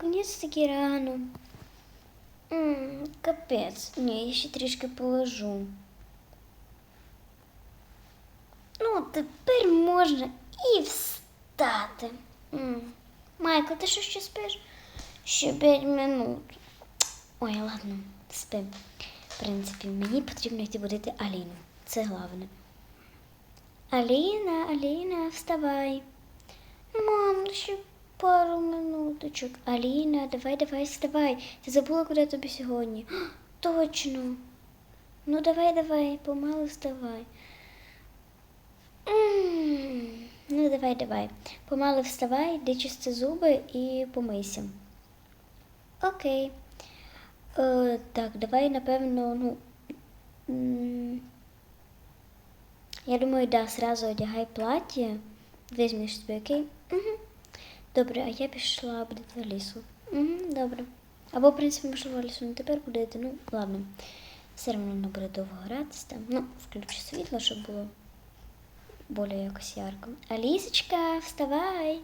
наконець-таки рано. М, капець. Ні, я ще трішки полежу. Ну, тепер можна і встати. М. Майкл, ти що ще спиш? Ще п'ять минут. Ой, ладно, спи. В принципі, мені потрібно йти будити Аліну. Це головне. Аліна, Аліна, вставай. Мам, ну ще пару минуточок. Аліна, давай, давай, вставай. Ти забула, куди тобі сьогодні? Точно. Ну давай, давай, помалу вставай. Ну, давай, давай. Помалу вставай, йди чисти зуби і помийся. Окей. Е, так, давай, напевно, ну. Я думаю, да, сразу одягай плаття. Візьмеш собі, окей? Угу. Добре, а я пішла буде в лісу. Угу, добре. Або, в принципі, можливо, лісу не тепер буде йти. Ну, ладно. Все одно не буде довго гратися там. Ну, включу світло, щоб було більш якось ярко. Алісочка, вставай.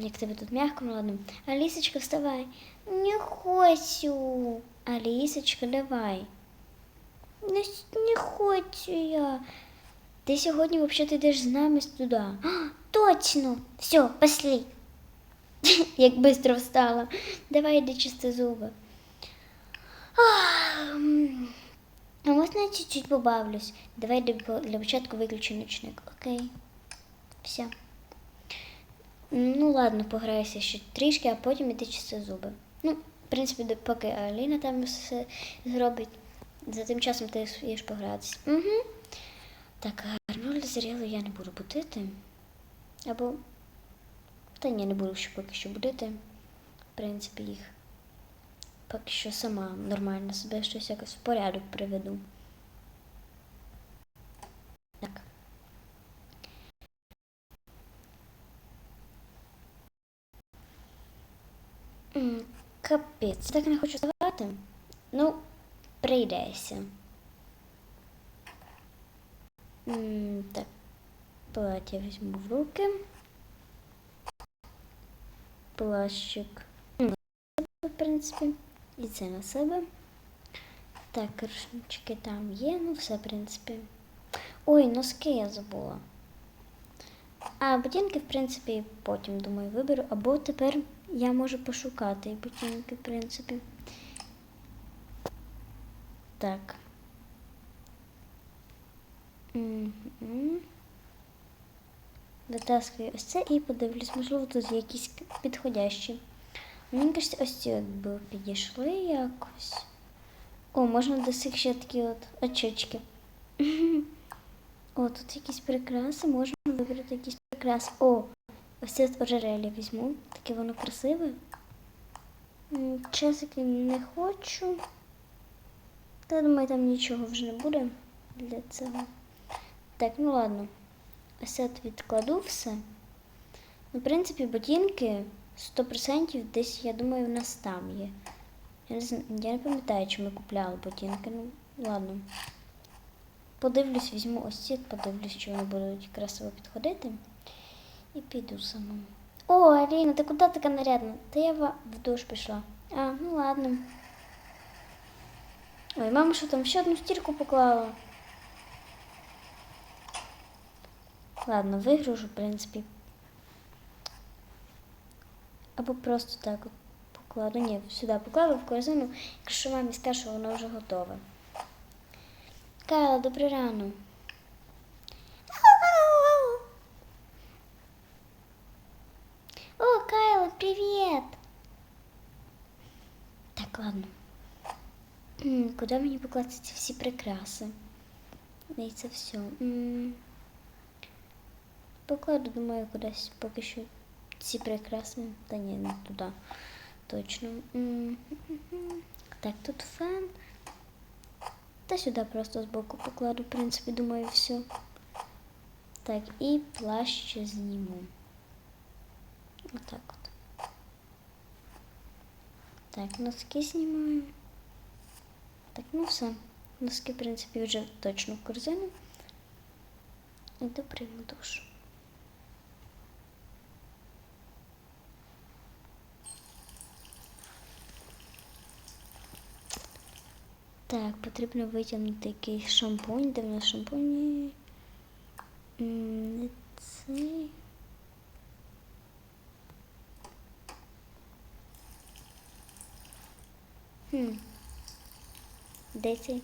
Як тебе тут м'яко, ну ладно. Алісочка, вставай. Не хочу. Алісочка, давай. Не хочу я. Ти сьогодні взагалі йдеш з нами туди. Точно. Все, пошли. Як швидко встала. Давай йди чисти зуби. А, можна я чуть-чуть побавлюсь? Давай для, початку виключу ночник. Окей. Все. Ну, ладно, пограюся ще трішки, а потім іти чисти зуби. Ну, в принципі, поки Аліна там все зробить, за тим часом ти їш погратися. Угу. Так, гарно зріло я не буду будити. Або. Та ні, не буду ще поки що будити. В принципі, їх. Поки що сама нормально себе щось якось в порядок приведу. Так. Капець, так не хочу ставати. Ну, прийдеться. Так, плаття візьму в руки. Плащик. В принципі, і це на себе. Так, рушнички там є, ну все, в принципі. Ой, носки я забула. А ботинки, в принципі, потім, думаю, виберу. Або тепер я можу пошукати ботинки, в принципі. Так. Мгм. Витаскую ось це і подивлюсь, можливо, тут якісь підходящі. Мені кажеться, ось ці от би підійшли якось. О, можна до цих ще такі от очечки. О, тут якісь прикраси, можна вибрати якісь прикраси. О, ось це от ожерелье візьму. Таке воно красиве. Часики не хочу. Та думаю, там нічого вже не буде для цього. Так, ну ладно. Ось от відкладу все. Ну, в принципі, ботинки 100% десь, я думаю, у нас там є. Я не, зн- я не пам'ятаю, чи ми купляли ботинки. Ну, ладно. Подивлюсь, візьму ось ці, подивлюсь, чи вони будуть красиво підходити. І піду самому. О, Аліна, ти куди така нарядна? Та я в в душ пішла. А, ну ладно. Ой, мама що там ще одну стірку поклала. Ладно, вигружу, в принципі. Або просто так от покладу. Ні, сюди покладу в корзину, якщо мамі скаже, що воно вже готове. Кайла, добрий рано. О, Кайла, привіт! Так, ладно. Куди мені покласти ці всі прикраси? І це все. Покладу, думаю, кудись поки що ці прикраси. Та ні, не туди. Точно. Так, тут фен. Та сюди просто збоку покладу, в принципі, думаю, все. Так, і плащ ще зніму. Отак от. Так, носки знімаю. Так, ну все. Носки, в принципі, вже точно в корзину. Іду прийму душ. Так, потрібно витягнути якийсь шампунь, де в нас шампунь. Не цей. Хм. Де цей?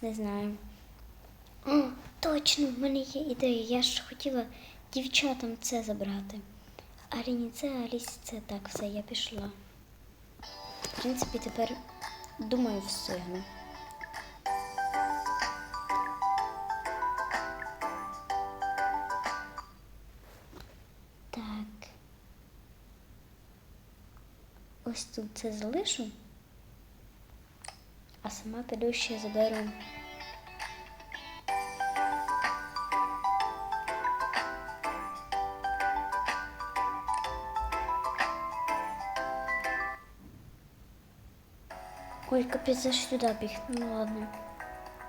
Не знаю. О, точно, в мене є ідея. Я ж хотіла дівчатам це забрати. Аліні це, Алісі це так, все, я пішла. В принципі, тепер думаю, встигну. Ось тут це залишу. А сама піду ще заберу. Ой, капець, що сюди біг? Ну ладно.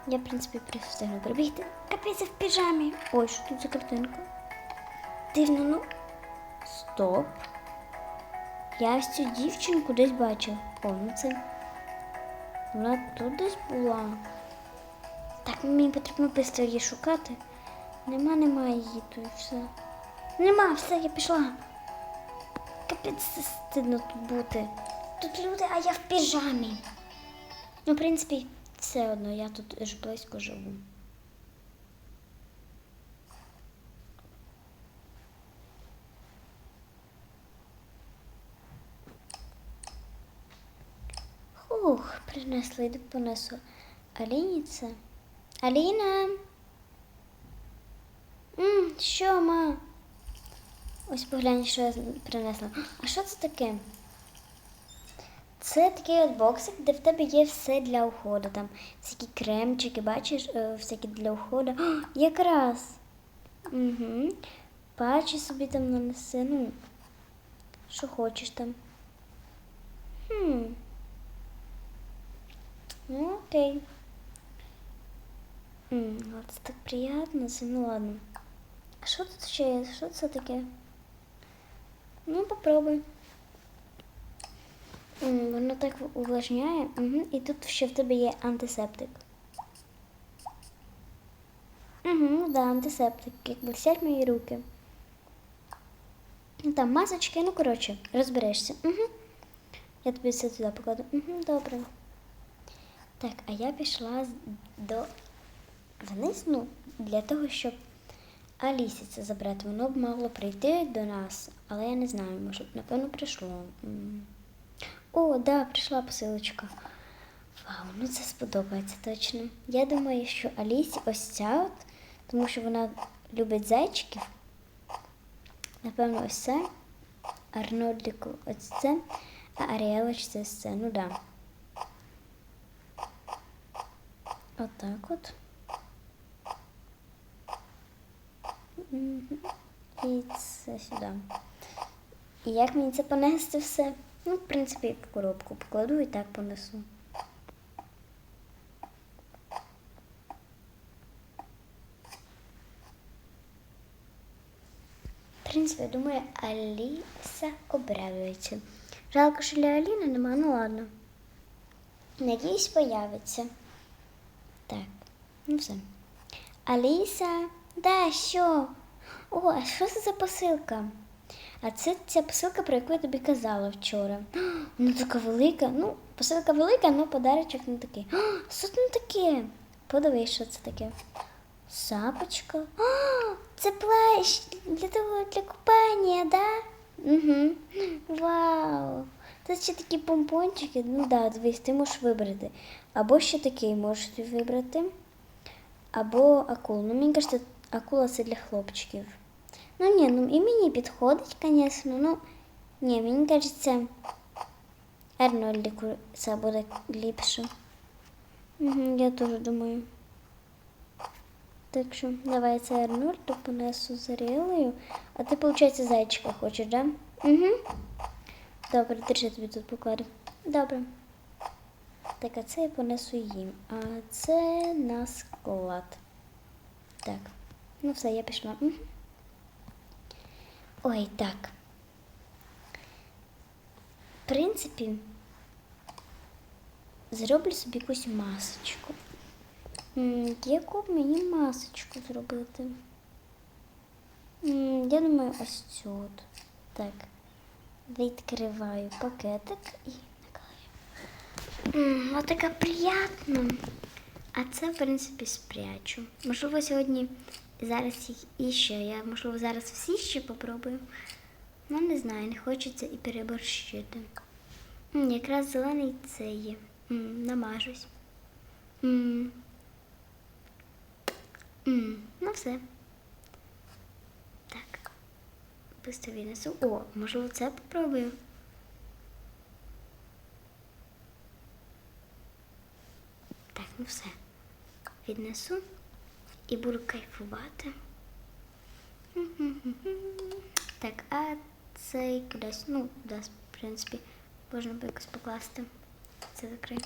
Я, в принципі, встигну прибігти. Капець я в піжамі. Ой, що тут за картинка? Дивно, ну. Стоп. Я ось цю дівчинку десь бачив. О, ну це. Вона тут десь була. Так, мені потрібно швидко її шукати. Нема, нема її тут все. Нема, все, я пішла. Капець стидно тут бути. Тут люди, а я в піжамі. Ну, в принципі, все одно, я тут ж близько живу. Хух, принесли, понесу. Аліні це. Аліна. М, що, ма? Ось поглянь, що я принесла. А що це таке? Це такий от боксик, де в тебе є все для уходу. Там всякі кремчики, бачиш, е, всякі для уходу. О, якраз. Угу. Пачі собі там нанеси, ну, що хочеш там. Хм. Ну, окей. М, от це так приємно, це ну ладно. А що тут ще є? Що це таке? Ну, попробуй. М, Воно так увлажняє. Угу. І тут ще в тебе є антисептик. Угу, да, антисептик. Як блестять мої руки. Ну, Там масочки, ну коротше, розберешся. Угу. Я тобі все туди покладу. Угу, добре. Так, а я пішла до вниз, ну, для того, щоб Алісі це забрати. Воно б могло прийти до нас, але я не знаю, може, напевно, прийшло. О, да, прийшла посилочка. Вау, ну це сподобається точно. Я думаю, що Алісі ось ця от, тому що вона любить зайчиків. Напевно, ось це. Арнольдику ось це, а Аріелочці ось це. Ну да. Отак от. І це сюди. І як мені це понести все? Ну, в принципі, в коробку покладу і так понесу. В принципі, я думаю, Аліса обрадується. Жалко, що для Аліни нема, ну ладно. Надіюсь, появиться. Так, ну все. Аліса, да, що? О, а що це за посилка? А це ця посилка, про яку я тобі казала вчора. Вона така велика. Ну, посилка велика, але подарочок не такий. Що це таке? Подивись, що це таке. Сапочка. О, це плащ для того для купання, да? Угу. Вау. Тут ще такі помпончики. Ну да, дивись, ти можеш вибрати. Або ще такий можеш вибрати. Або акулу. Ну, мені кажется, акула це для хлопчиків. Ну ні, ну і мені підходить, звісно. Ну, ні, мені кажеться, Арнольдику це буде ліпше. Угу, я теж думаю. Так що давай це Арнольду понесу з. А ти, виходить, зайчика хочеш, да? Угу. Добре, держи тобі тут покладу. Добре. Так, а це я понесу їм. А це на склад. Так. Ну все, я пішла. Угу. Ой, так. В принципі, зроблю собі якусь масочку. Яку б мені масочку зробити? Я думаю, ось цю от. Так. Відкриваю пакетик і наклею. Ось така приятна. А це, в принципі, спрячу. Можливо, сьогодні зараз іще. Я, можливо, зараз всі ще попробую. Ну, не знаю, не хочеться і переборщити. М, якраз зелений це є. М, намажусь. М. М, Ну, все. Так. Быстро віднесу. О, можливо, це попробую. Так, ну все. Віднесу і буду кайфувати. Так, а цей кудись, ну, кудись, в принципі, можна би якось покласти. Це закрию.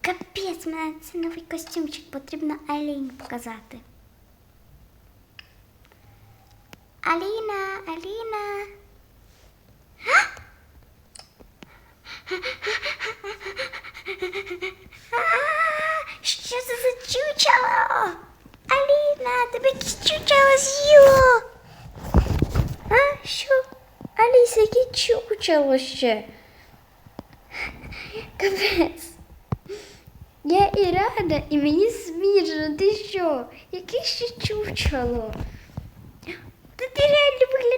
Капець, мене це новий костюмчик, потрібно Аліні показати. Аліна. А, Що це за чучело? Аліна, тебе чучело з'їло. А, що? Аліса, яке чучело ще? Капець. Я і рада, і мені смішно. Ти що? Яке ще чучело?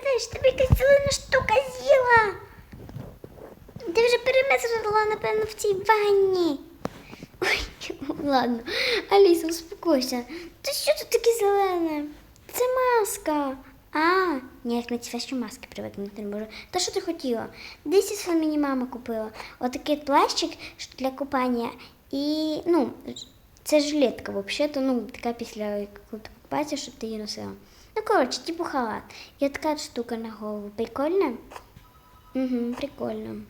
Та виглядаєш, тебе якась зелена штука з'їла. Ти вже перемезла, напевно, в цій ванні. Ой, ладно. Аліса, успокойся. Ти що тут таке зелене? Це маска. А, ніяк на ці ваші маски привикнути не можу. Та що ти хотіла? Десь мені мама купила. Отакий плащик для купання. І, ну, це жилетка взагалі, то ну, така після коли ти купаєшся, щоб ти її носила. Ну, коротше, типу халат. І така штука на голову. Прикольно? Угу, прикольно.